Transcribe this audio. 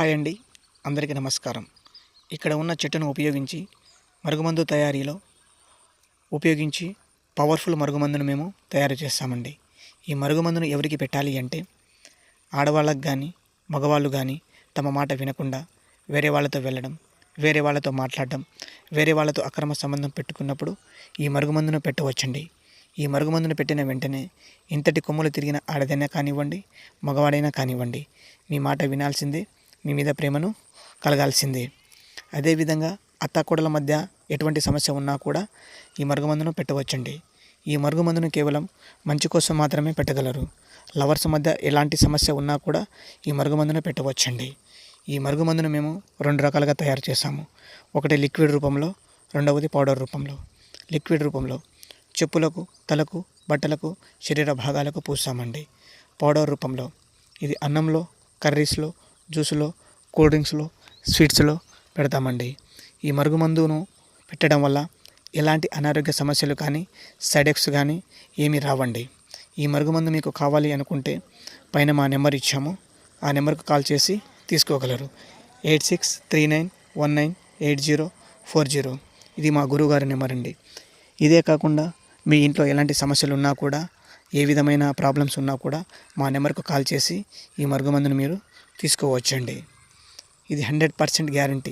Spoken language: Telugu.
హాయ్ అండి. అందరికీ నమస్కారం. ఇక్కడ ఉన్న చెట్టును ఉపయోగించి మరుగుమందు తయారీలో ఉపయోగించి పవర్ఫుల్ మరుగుమందును మేము తయారు చేస్తామండి. ఈ మరుగుమందును ఎవరికి పెట్టాలి అంటే ఆడవాళ్ళకు కానీ మగవాళ్ళు కానీ తమ మాట వినకుండా వేరే వాళ్ళతో వెళ్ళడం వేరే వాళ్ళతో మాట్లాడడం వేరే వాళ్ళతో అక్రమ సంబంధం పెట్టుకున్నప్పుడు ఈ మరుగుమందును పెట్టవచ్చండి. ఈ మరుగుమందును పెట్టిన వెంటనే ఇంతటి కొమ్ములు తిరిగిన ఆడదైనా కానివ్వండి మగవాడైనా కానివ్వండి మీ మాట వినాల్సిందే. మీ మీద ప్రేమను కలగాల్సిందే. అదేవిధంగా అత్తాకోడల మధ్య ఎటువంటి సమస్య ఉన్నా కూడా ఈ మరుగుమందును పెట్టవచ్చండి. ఈ మరుగుమందును కేవలం మంచి కోసం మాత్రమే పెట్టగలరు. లవర్స్ మధ్య ఎలాంటి సమస్య ఉన్నా కూడా ఈ మరుగుమందును పెట్టవచ్చండి. ఈ మరుగుమందును మేము రెండు రకాలుగా తయారు చేసాము ఒకటి లిక్విడ్ రూపంలో రెండవది పౌడర్ రూపంలో. లిక్విడ్ రూపంలో చెప్పులకు తలకు బట్టలకు శరీర భాగాలకు పూస్తామండి పౌడర్ రూపంలో. ఇది అన్నంలో కర్రీస్లో జ్యూస్లో కూల్ డ్రింక్స్లో స్వీట్స్లో పెడతామండి. ఈ మరుగుమందును పెట్టడం వల్ల ఎలాంటి అనారోగ్య సమస్యలు కానీ సైడ్ ఎఫెక్ట్స్ కానీ ఏమీ రావండి. ఈ మరుగుమందు మీకు కావాలి అనుకుంటే పైన మా నెంబర్ ఇచ్చాము. ఆ నెంబర్కు కాల్ చేసి తీసుకోగలరు. Eight six three nine one nine eight zero four zero. ఇది మా గురువుగారి నెంబర్ అండి. ఇదే కాకుండా మీ ఇంట్లో ఎలాంటి సమస్యలు ఉన్నా కూడా ఏ విధమైన ప్రాబ్లమ్స్ ఉన్నా కూడా మా నెంబర్కు కాల్ చేసి ఈ మరుగుమందును మీరు తీసుకోవచ్చండి. ఇది హండ్రెడ్ పర్సెంట్ గ్యారంటీ.